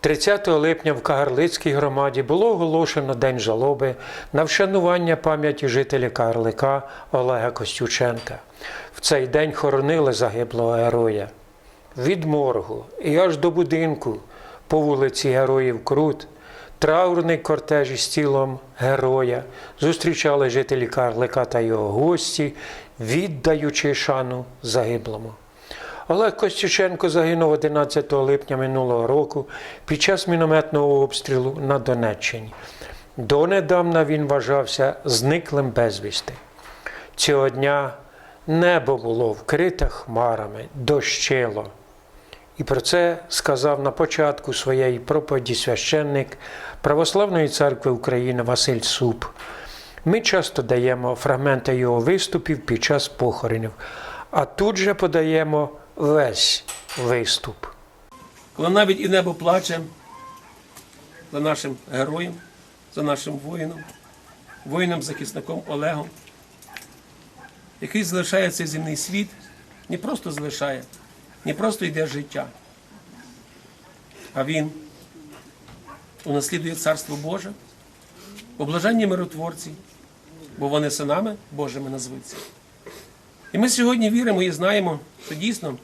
30 липня в Кагарлицькій громаді було оголошено День жалоби на вшанування пам'яті жителя Кагарлика Олега Костюченка. В цей день хоронили загиблого героя. Від моргу і аж до будинку по вулиці Героїв Крут траурний кортеж із тілом героя зустрічали жителі Карлика та його гості, віддаючи шану загиблому. Олег Костюченко загинув 11 липня минулого року під час мінометного обстрілу на Донеччині. Донедавна він вважався зниклим безвісти. Цього дня небо було вкрите хмарами, дощило. І про це сказав на початку своєї проповіді священник Православної церкви України Василь Суп. Ми часто даємо фрагменти його виступів під час похоронів, а тут же подаємо весь виступ. Коли навіть і небо плаче за нашим героєм, за нашим воїном, воїном-захисником Олегом, який залишає цей земний світ, не просто залишає, не просто йде життя, а він унаслідує Царство Боже, облажання миротворці, бо вони синами Божими назвуться. І ми сьогодні віримо і знаємо, що дійсно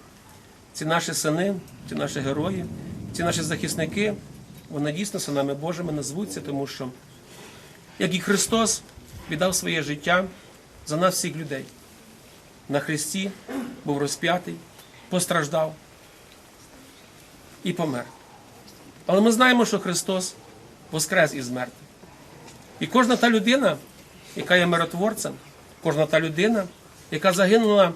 ці наші сини, ці наші герої, ці наші захисники, вони дійсно синами Божими назвуться, тому що, як і Христос віддав своє життя за нас всіх людей. На Христі був розп'ятий, постраждав і помер. Але ми знаємо, що Христос воскрес із мертвих. І кожна та людина, яка є миротворцем, кожна та людина, яка загинула,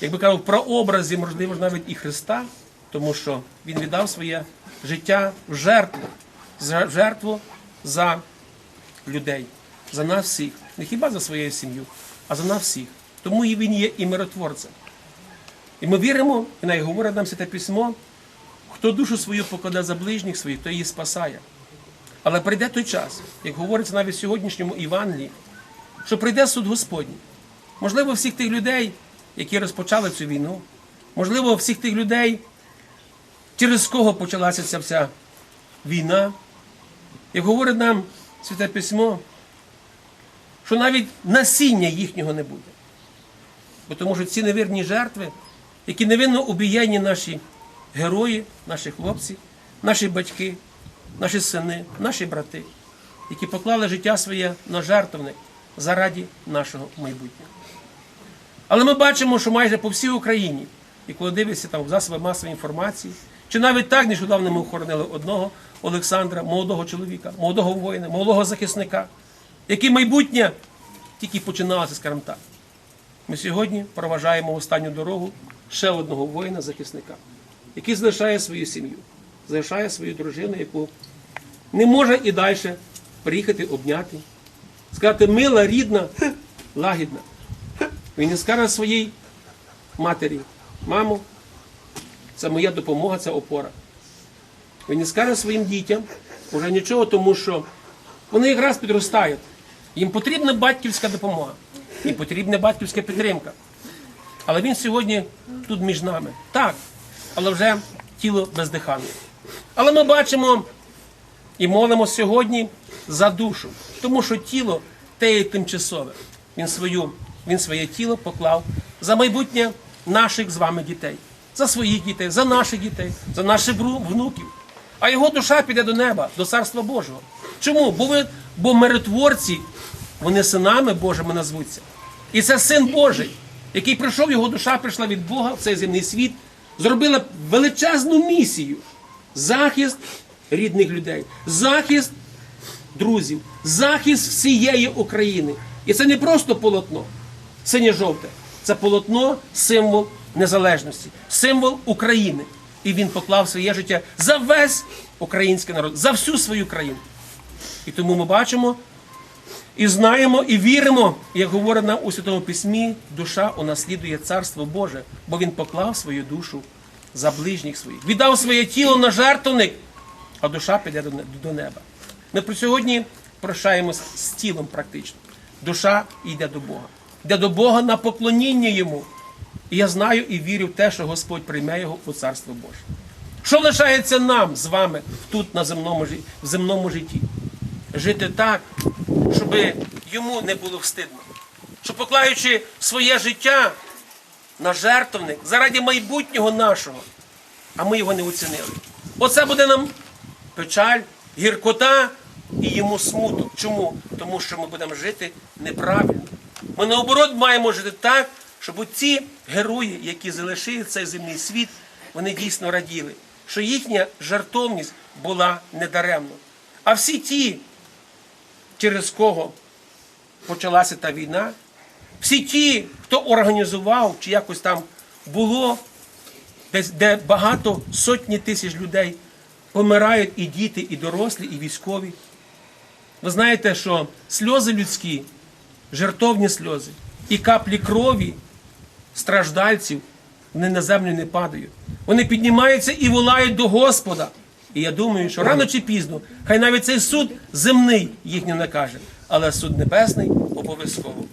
як би казав, в прообразі, можливо, навіть і Христа, тому що Він віддав своє життя в жертву, за- жертву за людей, за нас всіх, не хіба за свою сім'ю, а за нас всіх. Тому і він є і миротворцем. І ми віримо, і навіть говорить нам Святе письмо, хто душу свою покладе за ближніх своїх, то її спасає. Але прийде той час, як говориться навіть в сьогоднішньому Івангелії, що прийде суд Господній. Можливо, всіх тих людей, які розпочали цю війну, можливо, всіх тих людей, через кого почалася ця вся війна. Як говорить нам Святе Письмо, що навіть насіння їхнього не буде. Бо тому що ці невірні жертви, які невинно убієні наші герої, наші хлопці, наші батьки, наші сини, наші брати, які поклали життя своє на жертвник заради нашого майбутнього. Але ми бачимо, що майже по всій Україні, і коли дивишся там в засоби масової інформації, чи навіть так нещодавно ми охоронили одного Олександра, молодого чоловіка, молодого воїна, молодого захисника, який майбутнє тільки починалося, скажімо так. Ми сьогодні проважаємо останню дорогу ще одного воїна-захисника, який залишає свою сім'ю, залишає свою дружину, яку не може і далі приїхати обняти, сказати мила, рідна, лагідна. Він не скаже своїй матері, мамо, це моя допомога, це опора. Він не скаже своїм дітям уже нічого, тому що вони якраз підростають. Їм потрібна батьківська допомога, їм потрібна батьківська підтримка. Але він сьогодні тут між нами. Так, але вже тіло бездиханне. Але ми бачимо і молимо сьогодні за душу, тому що тіло те є тимчасове. Він, свою, він своє тіло поклав за майбутнє наших з вами дітей, за своїх дітей, за наших дітей, за наших внуків. А його душа піде до неба, до Царства Божого. Чому? Бо, ви, бо миротворці, вони синами Божими назвуться. І це син Божий, який прийшов, його душа прийшла від Бога в цей земний світ, зробила величезну місію захист рідних людей, захист друзів, захист всієї України. І це не просто полотно синє-жовте, це полотно символ незалежності, символ України. І він поклав своє життя за весь український народ, за всю свою країну. І тому ми бачимо і знаємо, і віримо, як говорить нам у Святому Письмі, душа унаслідує Царство Боже, бо він поклав свою душу за ближніх своїх. Віддав своє тіло на жертвник, а душа піде до неба. Ми про сьогодні прощаємось з тілом практично. Душа йде до Бога. Йде до Бога на поклоніння йому. І я знаю і вірю в те, що Господь прийме його у Царство Боже. Що лишається нам з вами тут на земному, в земному житті? Жити так, щоб йому не було встидно. Щоб поклаючи своє життя на жертвник заради майбутнього нашого, а ми його не оцінили. Оце буде нам печаль, гіркота і йому смуток. Чому? Тому що ми будемо жити неправильно. Ми наоборот маємо жити так, щоб ці герої, які залишили цей земний світ, вони дійсно раділи, що їхня жертовність була недаремна. А всі ті, через кого почалася та війна, всі ті, хто організував чи якось там було, де багато сотні тисяч людей помирають і діти, і дорослі, і військові. Ви знаєте, що сльози людські, жертовні сльози і каплі крові страждальців вони на землю не падають. Вони піднімаються і волають до Господа. І я думаю, що рано чи пізно, хай навіть цей суд земний їх не накаже, але суд небесний обов'язково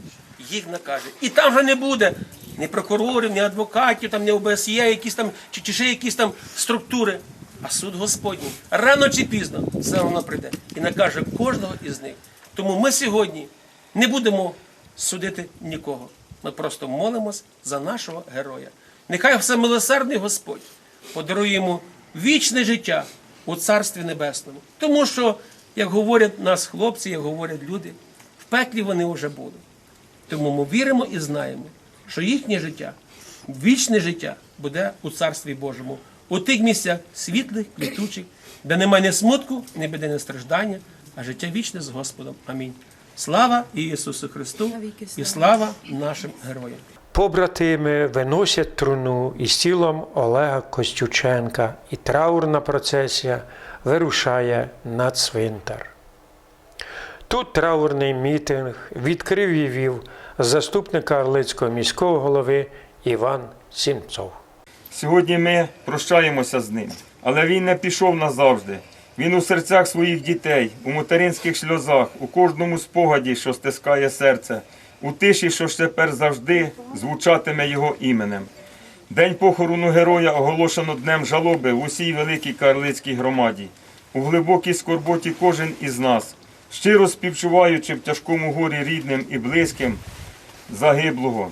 їх накаже. І там вже не буде ні прокурорів, ні адвокатів, там, ні ОБСЄ, якісь там, чи, чи ще якісь там структури. А суд Господній рано чи пізно все воно прийде і накаже кожного із них. Тому ми сьогодні не будемо судити нікого. Ми просто молимось за нашого героя. Нехай всемилосердний Господь подарує йому вічне життя у Царстві Небесному. Тому що, як говорять нас хлопці, як говорять люди, в пеклі вони вже будуть. Тому ми віримо і знаємо, що їхнє життя, вічне життя буде у Царстві Божому, у тих місцях світлих, квітучих, де немає ні смутку, ні біди, ні страждання, а життя вічне з Господом. Амінь. Слава Ісусу Христу і слава нашим героям. Побратими виносять труну із тілом Олега Костюченка, і траурна процесія вирушає на цвинтар. Тут траурний мітинг відкрив і вів заступник Карлицького міського голови Іван Сімцов. Сьогодні ми прощаємося з ним, але він не пішов назавжди. Він у серцях своїх дітей, у материнських сльозах, у кожному спогаді, що стискає серце, у тиші, що ж тепер завжди звучатиме його іменем. День похорону героя оголошено днем жалоби в усій великій карлицькій громаді. У глибокій скорботі кожен із нас, щиро співчуваючи в тяжкому горі рідним і близьким загиблого.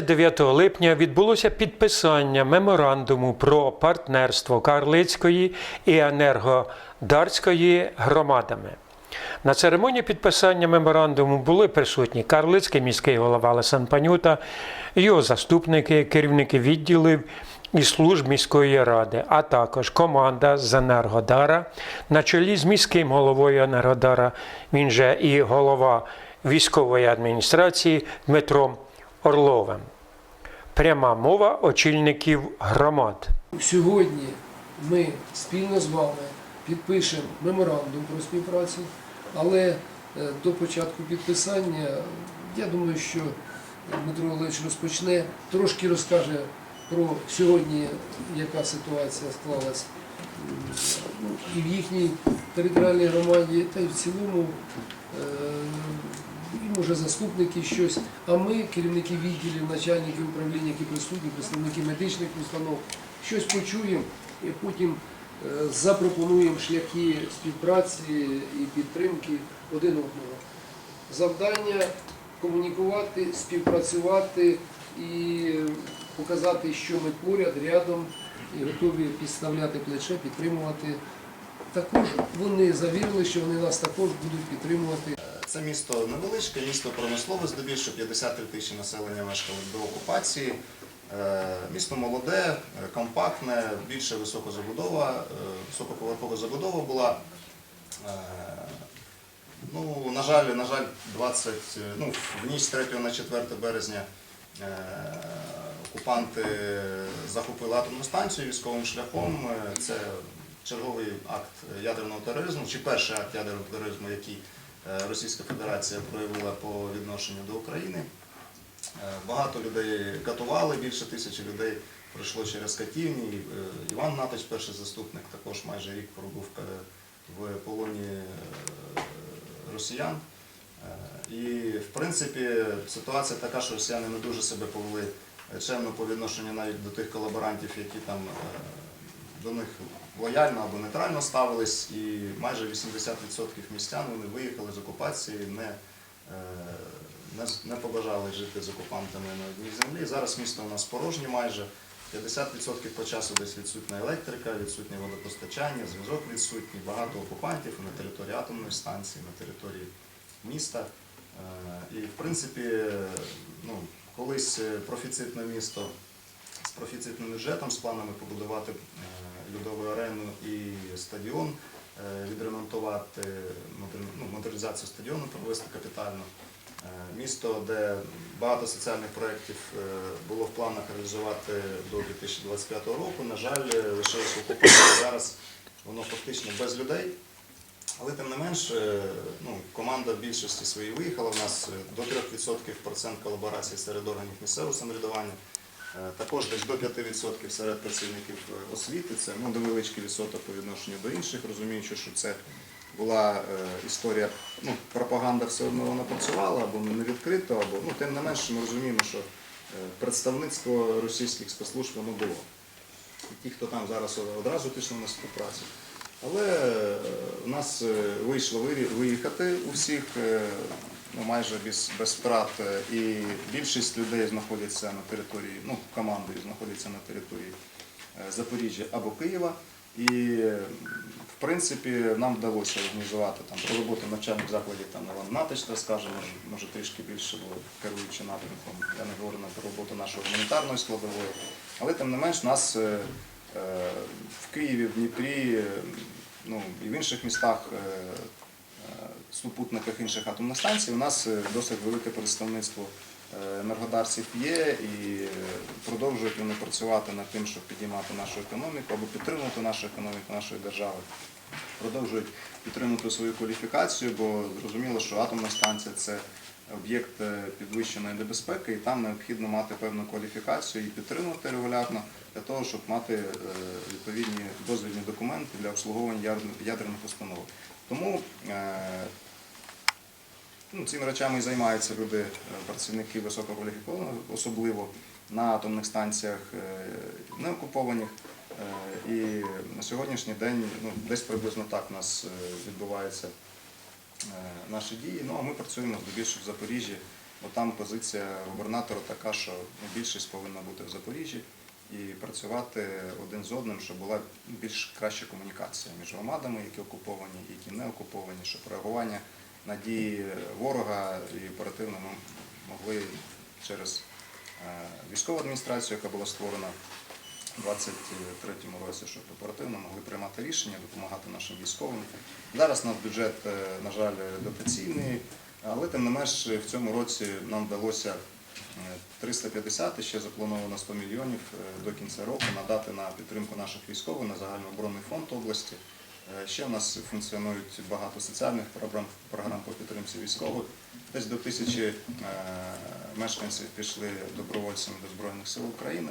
29 липня відбулося підписання меморандуму про партнерство Карлицької і Енергодарської громадами. На церемонії підписання меморандуму були присутні Карлицький міський голова Лесан Панюта, його заступники, керівники відділів і служб міської ради, а також команда з Енергодара на чолі з міським головою Енергодара, він же і голова військової адміністрації Дмитром Орловим. Пряма мова очільників громад. Сьогодні ми спільно з вами підпишемо меморандум про співпрацю, але е, до початку підписання я думаю, що Дмитро Олегович розпочне, трошки розкаже про сьогодні, яка ситуація склалась ну, і в їхній територіальній громаді, та й в цілому. Може заступники щось, а ми, керівники відділів, начальники управління, які присутні, представники медичних установ, щось почуємо і потім е, запропонуємо шляхи співпраці і підтримки один одного. Завдання комунікувати, співпрацювати і показати, що ми поряд, рядом і готові підставляти плече, підтримувати. Також вони завірили, що вони нас також будуть підтримувати. Це місто невеличке, місто промислове, здебільшого 53 тисячі населення мешкали до окупації. Е, Місто молоде, е, компактне, більше високозабудова, е, високоповерхова забудова була. Ну, на жаль, на жаль, 20, е, ну, в ніч з 3 на 4 березня окупанти захопили атомну станцію військовим шляхом. Це черговий акт ядерного тероризму, чи перший акт ядерного тероризму, який Російська Федерація проявила по відношенню до України. Е, Багато людей катували, більше тисячі людей пройшло через катівні. Е, Іван Натич, перший заступник, також майже рік пробув в полоні е, росіян. Е, І, в принципі, ситуація така, що росіяни не дуже себе повели чемно по відношенню навіть до тих колаборантів, які там е, до них лояльно або нейтрально ставились, і майже 80% містян вони виїхали з окупації, не, е, не, не побажали жити з окупантами на одній землі. Зараз місто у нас порожнє майже. 50% по часу десь відсутня електрика, відсутнє водопостачання, зв'язок відсутній, багато окупантів на території атомної станції, на території міста. Е, І в принципі, ну, колись е, профіцитне місто профіцитним бюджетом, з планами побудувати е, льодову арену і стадіон, е, відремонтувати ну, модернізацію стадіону, провести капітально. Е, Місто, де багато соціальних проєктів було в планах реалізувати до 2025 року. На жаль, е, лишилося зараз воно фактично без людей. Але тим не менш, ну, команда в більшості своїй виїхала. У нас до 3% процент колаборації серед органів місцевого самоврядування. Е, Також десь до 5% серед працівників е, освіти. Це ну, невеличкий відсоток по відношенню до інших, розуміючи, що це була е, історія, ну, пропаганда все одно вона працювала, або не відкрито, або ну, тим не менше ми розуміємо, що представництво російських спецслужб воно було. І ті, хто там зараз одразу пішли на співпрацю. Але у нас вийшло виїхати у всіх ну, майже без, без втрат. Е, І більшість людей знаходяться на території, ну, командою знаходяться на території е, Запоріжжя або Києва. І в принципі нам вдалося організувати там про роботу навчальних закладів там Іван Натич розкаже, може, трішки більше, бо керуючи напрямком, я не говорю про роботу нашої гуманітарної складової. Але тим не менш нас е, е, в Києві, в Дніпрі, ну і в інших містах. е, Супутниках інших атомних станцій у нас е, досить велике представництво е, енергодарців є і е, продовжують вони працювати над тим, щоб підіймати нашу економіку або підтримувати нашу економіку нашої держави. Продовжують підтримувати свою кваліфікацію, бо зрозуміло, що атомна станція це об'єкт підвищеної небезпеки, і там необхідно мати певну кваліфікацію і підтримувати регулярно для того, щоб мати відповідні дозвільні документи для обслуговування ядерних- установок. Тому ну, цими речами і займаються люди, е, працівники висококваліфіковані, особливо на атомних станціях е, неокупованих. Е, І на сьогоднішній день ну, десь приблизно так у нас відбуваються наші дії. Ну а ми працюємо здебільшого в Запоріжжі, бо там позиція губернатора така, що ну, більшість повинна бути в Запоріжжі і працювати один з одним, щоб була більш краща комунікація між громадами, які окуповані які не окуповані, щоб реагування на дії ворога і оперативно ми могли через е, військову адміністрацію, яка була створена у 23-му році, щоб оперативно могли приймати рішення, допомагати нашим військовим. Зараз наш бюджет, е, на жаль, дотаційний, але тим не менш в цьому році нам вдалося е, 350 і ще заплановано 100 мільйонів е, до кінця року надати на підтримку наших військових на загальнооборонний фонд області. Е, Ще в нас функціонують багато соціальних програм, програм по підтримці військових. Десь до тисячі е, мешканців пішли добровольцями до Збройних сил України.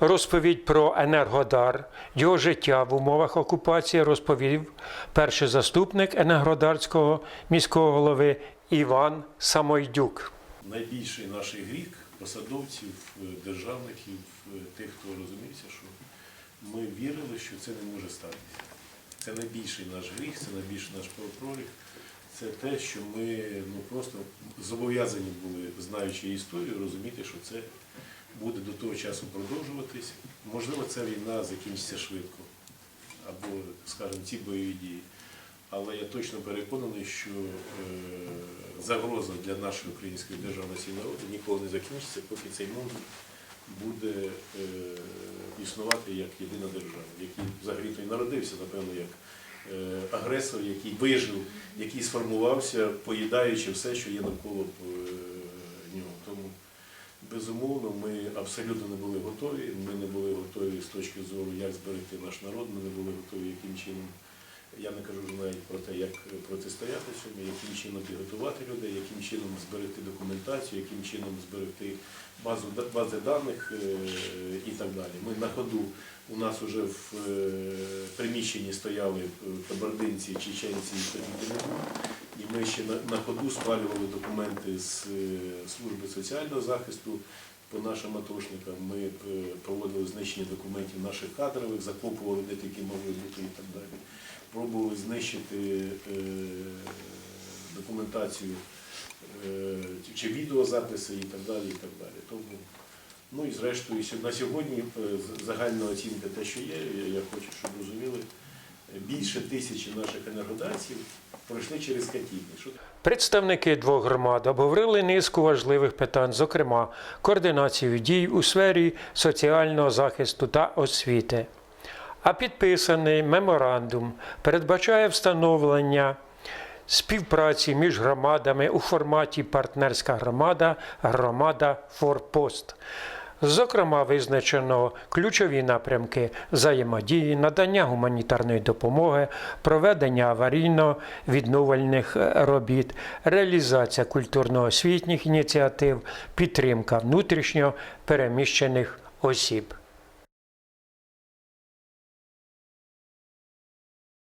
Розповідь про Енергодар, його життя в умовах окупації розповів перший заступник Енергодарського міського голови Іван Самойдюк. найбільший наш гріх посадовців, е, державників, тих, хто розуміється, що ми вірили, що це не може статися. Це найбільший наш гріх, це найбільший наш пролік. Це те, що ми ну, просто зобов'язані були, знаючи історію, розуміти, що це буде до того часу продовжуватись. Можливо, ця війна закінчиться швидко, або, скажімо, ці бойові дії. Але я точно переконаний, що е, загроза для нашої української державності і народу ніколи не закінчиться, поки цей монстр буде е, існувати як єдина держава, який взагалі то і народився, напевно, як е, агресор, який вижив, який сформувався, поїдаючи все, що є навколо е, нього. Тому Безумовно, ми абсолютно не були готові. Ми не були готові з точки зору, як зберегти наш народ. Ми не були готові, яким чином. Я не кажу вже навіть про те, як протистояти цьому, яким чином підготувати людей, яким чином зберегти документацію, яким чином зберегти базу бази даних е, і так далі. Ми на ходу у нас вже в е, приміщенні стояли е, кабардинці, чеченці і. І ми ще на, ходу спалювали документи з служби соціального захисту по нашим атошникам. Ми е, проводили знищення документів наших кадрових, закопували де тільки могли бути і так далі. Пробували знищити е, документацію е, чи відеозаписи і так далі. І так далі. Тому, ну і зрештою, на сьогодні загальна оцінка те, що є, я- хочу, щоб розуміли, більше тисячі наших енергодарців пройшли через катівні. Представники двох громад обговорили низку важливих питань, зокрема координацію дій у сфері соціального захисту та освіти. А підписаний меморандум передбачає встановлення співпраці між громадами у форматі партнерська громада, громада Форпост. Зокрема, визначено ключові напрямки взаємодії, надання гуманітарної допомоги, проведення аварійно-відновольних е, робіт, реалізація культурно-освітніх ініціатив, підтримка внутрішньо переміщених осіб.